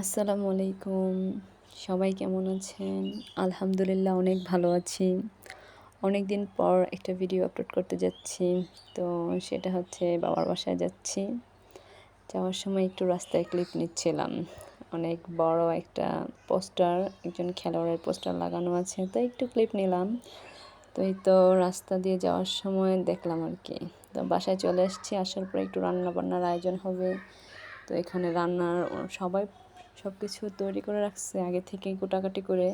আসসালামু আলাইকুম। সবাই কেমন আছেন? আলহামদুলিল্লাহ, অনেক ভালো আছি। অনেক দিন পর একটা ভিডিও আপলোড করতে যাচ্ছি। তো সেটা হচ্ছে বাবার বাসায় যাচ্ছি। যাওয়ার সময় একটু রাস্তায় ক্লিপ নিচ্ছিলাম। অনেক বড় একটা পোস্টার একজন খেলোয়াড়ের পোস্টার লাগানো আছে। তো একটু ক্লিপ নিলাম। তো এই তো রাস্তা দিয়ে যাওয়ার সময় দেখলাম আর কি। তো বাসায় চলে এসেছি আসার পরে একটু রান্না বান্নার আয়োজন হবে। তো এখানে রান্নার সবাই সব কিছু তৈরি করে রাখছে, আগে থেকেই কোটাকাটি করে।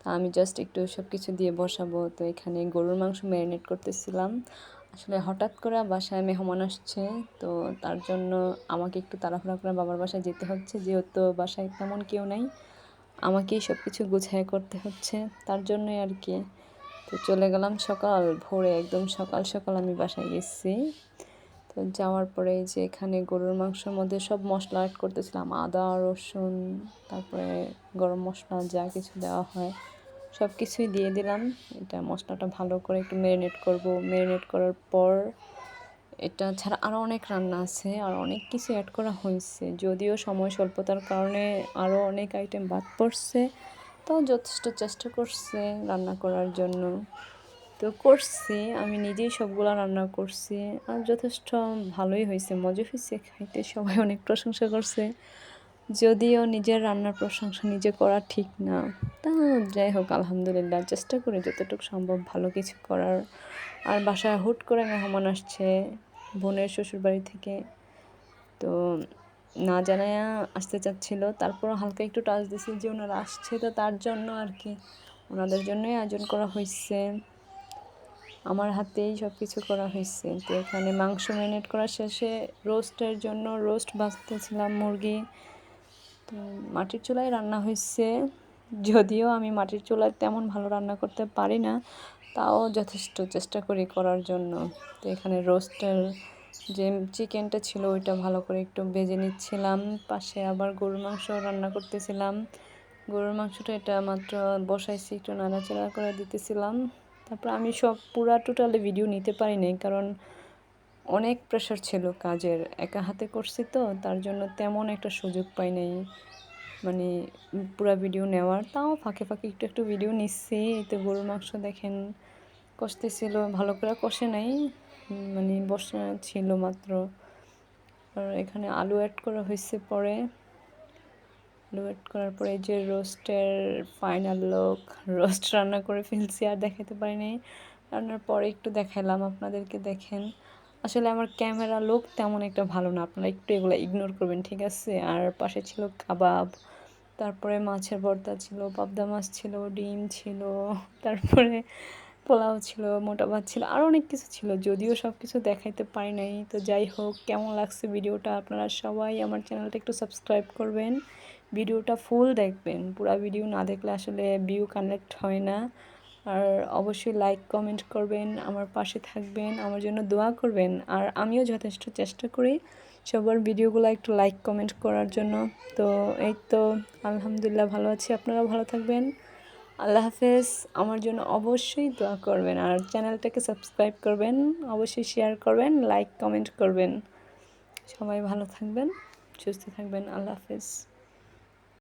তা আমি জাস্ট একটু সব কিছু দিয়ে বসাবো। তো এখানে গরুর মাংস ম্যারিনেট করতেছিলাম। আসলে হঠাৎ করে বাসায় মেহমান আসছে। তো তার জন্য আমাকে একটু তাড়াহুড়া করে বাবার বাসায় যেতে হচ্ছে। যেহেতু বাসায় তেমন কেউ নাই, আমাকেই সব কিছু গুছাই করতে হচ্ছে। তার জন্যই আর কি। তো চলে গেলাম সকাল। ভোরে একদম সকাল সকাল আমি বাসায় গেছি। তো যাওয়ার পরে যে এখানে গরুর মাংসের মধ্যে সব মশলা অ্যাড করতেছিলাম। আদা, রসুন, তারপরে গরম মশলা যা কিছু দেওয়া হয় সব কিছুই দিয়ে দিলাম। এটা মশলাটা ভালো করে একটু ম্যারিনেট করব। ম্যারিনেট করার পর এটা ছাড়া আরও অনেক রান্না আছে আর অনেক কিছু অ্যাড করা হয়েছে। যদিও সময় স্বল্পতার কারণে আরও অনেক আইটেম বাদ পড়ছে, তাও যথেষ্ট চেষ্টা করছে রান্না করার জন্য। তো করছি, আমি নিজেই সবগুলো রান্না করছি। আর যথেষ্ট ভালোই হয়েছে, মজা হয়েছে, খাইতে সবাই অনেক প্রশংসা করছে। যদিও নিজের রান্নার প্রশংসা নিজে করা ঠিক না। তা যাই হোক, আলহামদুলিল্লাহ, চেষ্টা করি যতটুকু সম্ভব ভালো কিছু করার। আর বাসায় হুট করে মেহমান আসছে, বোনের শ্বশুরবাড়ি থেকে। তো না জানায়া আসতে চাচ্ছিল তারপর হালকা একটু টাচ দিছি যে ওনারা আসছে, তো তার জন্য আর কি। ওনাদের জন্যই আয়োজন করা হয়েছে। আমার হাতেই সব কিছু করা হয়েছে। তো এখানে মাংস ম্যারিনেট করা শেষে রোস্টের জন্য রোস্ট বাঁচতেছিলাম মুরগি। তো মাটির চুলায় রান্না হয়েছে। যদিও আমি মাটির চুলায় তেমন ভালো রান্না করতে পারি না, তাও যথেষ্ট চেষ্টা করি করার জন্য। তো এখানে রোস্টের যে চিকেনটা ছিল ওইটা ভালো করে একটু ভেজে নিচ্ছিলাম। পাশে আবার গরুর মাংস রান্না করতেছিলাম। গরুর মাংসটা এটা মাত্র বসাইছি, একটু নাড়াচাড়া করে দিতেছিলাম। তারপর আমি সব পুরা টোটালি ভিডিও নিতে পারি নাই, কারণ অনেক প্রেশার ছিল কাজের। একা হাতে করছি তো, তার জন্য তেমন একটা সুযোগ পাই নাই। মানে পুরা ভিডিও নেওয়ার, তাও ফাঁকে ফাঁকে একটু একটু ভিডিও নিচ্ছি এতে গরুর মাংস দেখেন, কষতেছিল, ভালো করে কষে নাই মানে বসা ছিল মাত্র। আর এখানে আলু অ্যাড করা হয়েছে পরে। অ্যাড করার পরে যে রোস্টের ফাইনাল লোক রোস্ট রান্না করে ফেলছি আর দেখাতে পারিনি রান্নার পরে একটু দেখালাম আপনাদেরকে, দেখেন। আসলে আমার ক্যামেরা লোক তেমন একটা ভালো না, আপনারা একটু এগুলো ইগনোর করবেন, ঠিক আছে? আর পাশে ছিল কাবাব, তারপরে মাছের ভর্তা ছিল, পাবদা মাছ ছিল, ডিম ছিল, তারপরে পোলাও ছিল, মোটা ভাত ছিল আরও অনেক কিছু ছিল, যদিও সব কিছু দেখাইতে পারি নাই। তো যাই হোক, কেমন লাগছে ভিডিওটা আপনারা সবাই আমার চ্যানেলটা একটু সাবস্ক্রাইব করবেন। ভিডিওটা ফুল দেখবেন। পুরো ভিডিও না দেখলে আসলে ভিউ কানেক্ট হয় না। আর অবশ্যই লাইক কমেন্ট করবেন, আমার পাশে থাকবেন, আমার জন্য দোয়া করবেন। আর আমিও যথেষ্ট চেষ্টা করি সবার ভিডিওগুলো একটু লাইক কমেন্ট করার জন্য। তো এই তো, আলহামদুলিল্লাহ ভালো আছি, আপনারাও ভালো থাকবেন। আল্লাহ হাফেজ, আমার জন্য অবশ্যই দোয়া করবেন। আর চ্যানেলটাকে সাবস্ক্রাইব করবেন, অবশ্যই শেয়ার করবেন লাইক কমেন্ট করবেন। সবাই ভালো থাকবেন, সুস্থ থাকবেন, আল্লাহ হাফেজ।